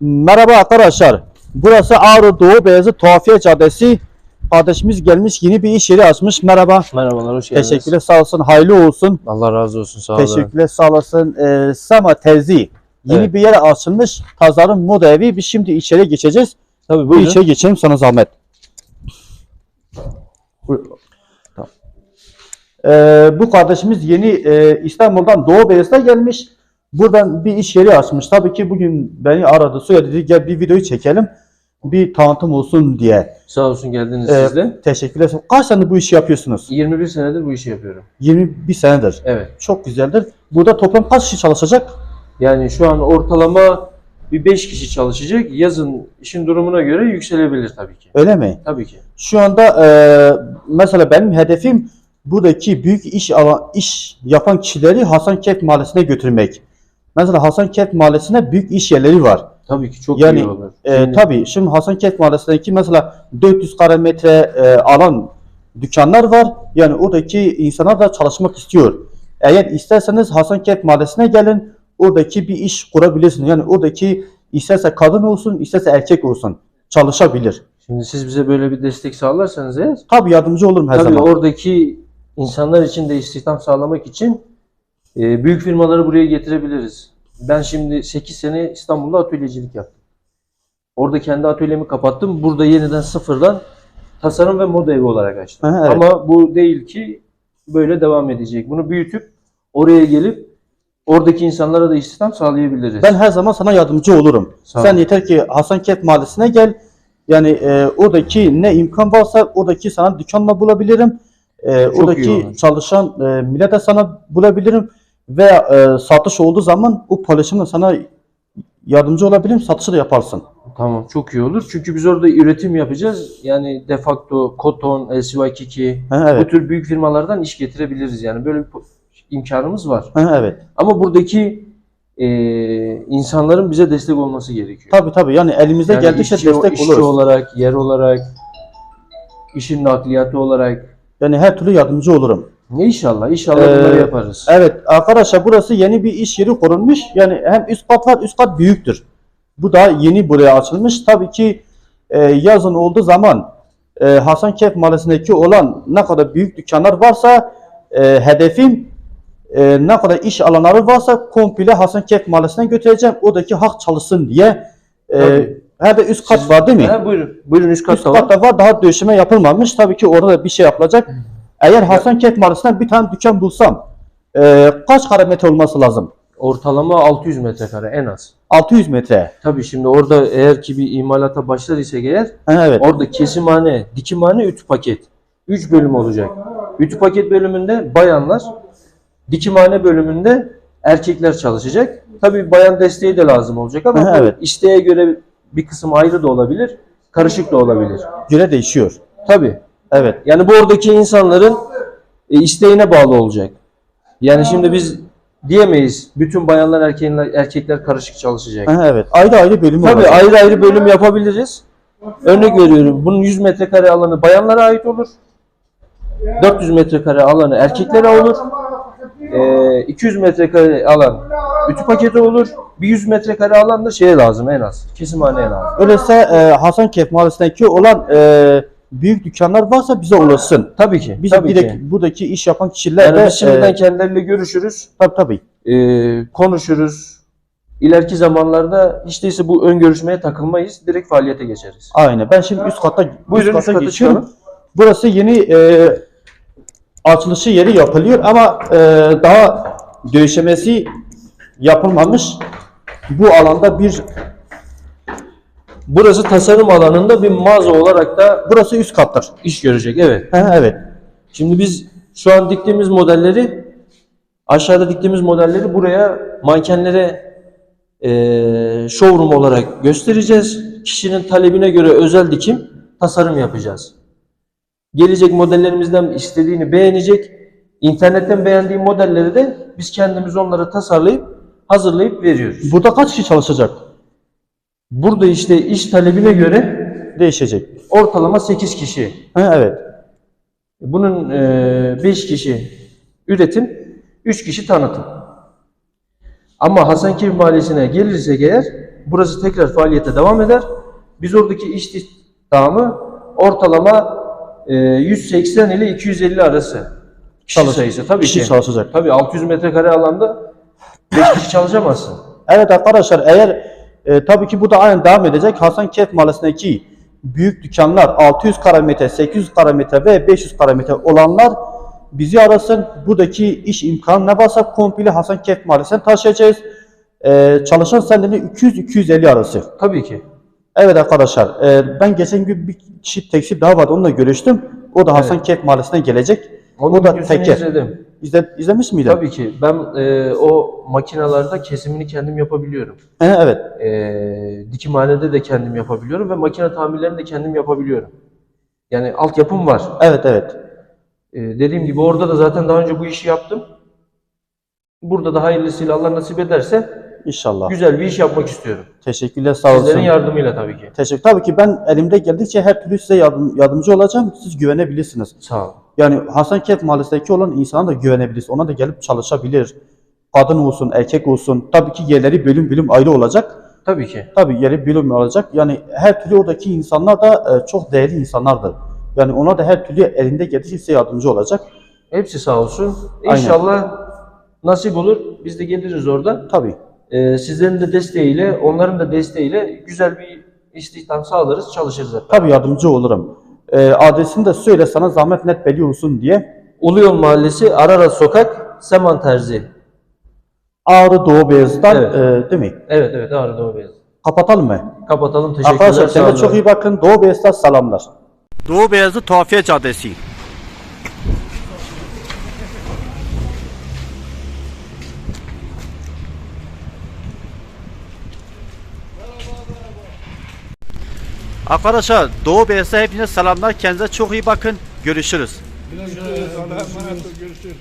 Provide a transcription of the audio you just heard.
Merhaba arkadaşlar. Burası Ağrı Doğu Beyazıt Tuhafiye Caddesi. Kardeşimiz gelmiş yeni bir iş yeri açmış. Merhaba. Merhabalar, hoş geldiniz. Teşekkürler sağ olsun. Hayırlı olsun. Allah razı olsun, sağ olun. Teşekkürler sağ olasın. Ee, Sama Terzi. Yeni Evet. bir yer açılmış. Tasarım moda evi. Biz şimdi içeri geçeceğiz. Tabii Bu buyurun. içeri geçelim sana zahmet. Tamam. Ee, bu kardeşimiz yeni e, İstanbul'dan Doğu Beyazıt'a gelmiş. Buradan bir iş yeri açmış. Tabii ki bugün beni aradı, söyledi gel bir videoyu çekelim. Bir tanıtım olsun diye. Sağ olsun geldiniz Ee, siz de. Teşekkürler. Kaç senedir bu işi yapıyorsunuz? 21 senedir bu işi yapıyorum. 21 senedir. Evet. Çok güzeldir. Burada toplam kaç kişi çalışacak? Yani şu an ortalama bir 5 kişi çalışacak. Yazın işin durumuna göre yükselebilir tabii ki. Öyle mi? Tabii ki. Şu anda e, mesela benim hedefim buradaki büyük iş alan, iş yapan kişileri Hasankeyf Mahallesi'ne götürmek. Mesela Hasankeyf Mahallesi'ne büyük iş yerleri var. Tabii ki çok Yani, iyi olur. E, Şimdi- tabii şimdi Hasankeyf Mahallesi'ndeki mesela 400 kare metre e, alan dükkanlar var. Yani oradaki insanlar da çalışmak istiyor. Eğer isterseniz Hasankeyf Mahallesi'ne gelin. Oradaki bir iş kurabilirsiniz. Yani oradaki isterse kadın olsun, isterse erkek olsun çalışabilir. Şimdi siz bize böyle bir destek sağlarsanız eğer, Tabii yardımcı olurum her tabii zaman. oradaki insanlar için de istihdam sağlamak için e, büyük firmaları buraya getirebiliriz. Ben şimdi 8 sene İstanbul'da atölyecilik yaptım. Orada kendi atölyemi kapattım. Burada yeniden sıfırdan tasarım ve moda evi olarak açtım. Aha, evet. Ama bu değil ki böyle devam edecek. Bunu büyütüp oraya gelip oradaki insanlara da istihdam sağlayabiliriz. Ben her zaman sana yardımcı olurum. Sağ. Sen yeter ki Hasankeyf Mahallesi'ne gel. Yani e, oradaki ne imkan varsa oradaki sana dükkanla bulabilirim. E, oradaki çalışan e, millete sana bulabilirim. Ve e, satış olduğu zaman o paylaşımla sana yardımcı olabilirim. Satışı da yaparsın. Tamam çok iyi olur. Çünkü biz orada üretim yapacağız. Yani de facto Koton, LCY22 Ha, bu evet. tür büyük firmalardan iş getirebiliriz. Yani böyle bir imkanımız var. Ha, evet. Ama buradaki e, insanların bize destek olması gerekiyor. Tabii tabii. Yani elimizde Yani geldikçe işçi, destek işçi oluruz. olarak, yer olarak, işin nakliyatı olarak. Yani her türlü yardımcı olurum. İnşallah, inşallah Ee, bunları yaparız. Evet arkadaşlar burası yeni bir iş yeri kurulmuş. Yani hem üst kat var üst kat büyüktür. Bu da yeni buraya açılmış. Tabii ki e, yazın olduğu zaman e, Hasankeyf Mahallesi'ndeki olan ne kadar büyük dükkanlar varsa e, hedefim e, ne kadar iş alanları varsa komple Hasankeyf Mahallesi'ne götüreceğim. Oradaki halk çalışsın diye. E, Tabii. her de üst kat var değil mi? Ha, buyurun. Buyurun üst Üst katta var. katta var daha döşeme yapılmamış. Tabii ki orada da bir şey yapılacak. Eğer Hasankeyf Mahallesi'nden bir tane dükkan bulsam e, kaç kare metre olması lazım? Ortalama 600 metrekare en az. 600 metre. Tabii şimdi orada eğer ki bir imalata başlar ise eğer Ha, evet. orada kesimhane, dikimhane, ütü paket. 3 bölüm olacak. Ütü paket bölümünde bayanlar, dikimhane bölümünde erkekler çalışacak. Tabii bayan desteği de lazım olacak ama evet. isteğe göre bir kısım ayrı da olabilir, karışık da olabilir. Göre değişiyor. Tabii. Evet. Yani bu oradaki insanların e, isteğine bağlı olacak. Yani şimdi biz diyemeyiz bütün bayanlar erkekler, erkekler karışık çalışacak. Ha, evet. Ayrı ayrı bölümü Tabii olacak. ayrı ayrı bölüm yapabiliriz. Örnek veriyorum. Bunun 100 metrekare alanı bayanlara ait olur. 400 metrekare alanı erkeklere olur. Ee, 200 metrekare alan ütü paketi olur. Bir 100 metrekare alan da şeye lazım en az. Kesimhaneye lazım. Öyleyse e, Hasankeyf Mahallesi'ndeki olan e, büyük dükkanlar varsa bize ulaşsın. Tabii ki. Biz tabii direkt ki. buradaki iş yapan kişiler Yani de biz şimdiden e, kendileriyle görüşürüz. tabii tabii. ee, konuşuruz. İleriki zamanlarda hiç değilse bu ön görüşmeye takılmayız. Direkt faaliyete geçeriz. Aynen. Ben şimdi üst kata Buyurun üst üst kata kata geçiyorum. çıkalım. Burası yeni e, açılışı yeri yapılıyor ama e, daha döşemesi yapılmamış. Bu alanda bir Burası tasarım alanında bir mağaza olarak da burası üst kattır. iş görecek. Evet. Ha, evet. Şimdi biz şu an diktiğimiz modelleri aşağıda diktiğimiz modelleri buraya mankenlere eee showroom olarak göstereceğiz. Kişinin talebine göre özel dikim tasarım yapacağız. Gelecek modellerimizden istediğini beğenecek. İnternetten beğendiği modelleri de biz kendimiz onları tasarlayıp hazırlayıp veriyoruz. Burada kaç kişi çalışacak? Burada işte iş talebine göre Değişecek. ortalama 8 kişi Ha, evet. Bunun 5 kişi üretim, 3 kişi tanıtım. Ama Hasankeyf Mahallesi'ne gelirsek eğer burası tekrar faaliyete devam eder. Biz oradaki istihdamı ortalama e, 180 ile 250 arası kişi Çalış- sayısı tabii kişi ki. çalışacak. Tabii 600 metrekare alanda 5 kişi çalışamazsın. Evet arkadaşlar eğer e, tabii ki bu da aynen devam edecek. Hasan Kef Mahallesi'ndeki büyük dükkanlar 600 karametre, 800 karametre ve 500 karametre olanlar bizi arasın. Buradaki iş imkanı ne varsa komple Hasan Kef Mahallesi'ne taşıyacağız. E, çalışan senleri 200-250 arası. Tabii ki. Evet arkadaşlar e, ben geçen gün bir kişi tekstil daha vardı onunla görüştüm. O da Hasan Kef Mahallesi'ne gelecek. Onun o da teker. izledim. İzle, izlemiş miydin? Tabii ki. Ben e, o makinalarda kesimini kendim yapabiliyorum. He, evet. E, dikimhanede de kendim yapabiliyorum ve makine tamirlerini de kendim yapabiliyorum. Yani altyapım var. Evet evet. E, dediğim gibi orada da zaten daha önce bu işi yaptım. Burada da hayırlısıyla Allah nasip ederse İnşallah. güzel bir iş yapmak istiyorum. Teşekkürler sağ olsun. Sizlerin yardımıyla tabii ki. Teşekkür. Tabii ki ben elimde geldikçe her türlü size yardım, yardımcı olacağım. Siz güvenebilirsiniz. Sağ ol. Yani Hasankeyf Mahallesi'ndeki olan insana da güvenebilirsiniz. Ona da gelip çalışabilir. Kadın olsun, erkek olsun. Tabii ki yerleri bölüm bölüm ayrı olacak. Tabii ki. Tabii yeri bölüm olacak. Yani her türlü oradaki insanlar da e, çok değerli insanlardır. Yani ona da her türlü elinde geldikçe size yardımcı olacak. Hepsi sağ olsun. Aynen. İnşallah nasip olur. Biz de geliriz orada. Tabii. Ee, sizlerin de desteğiyle, onların da desteğiyle güzel bir istihdam sağlarız, çalışırız hep. Tabii yardımcı olurum. E, adresini de söyle sana zahmet net belli olsun diye. Uluyol Mahallesi, Arara Sokak, Seman Terzi. Ağrı Doğu Beyazıt'tan Evet. e, değil mi? Evet evet Ağrı Doğu Beyazıt. Kapatalım mı? Kapatalım. Teşekkürler. Arkadaşlar kendinize çok iyi bakın. Doğu Beyazıt'a selamlar. Doğu Beyazıt Tuhafiye Caddesi. Arkadaşlar Doğu Beyazıt'a hepinize selamlar. Kendinize çok iyi bakın. Görüşürüz. Emanet ol. Görüşürüz.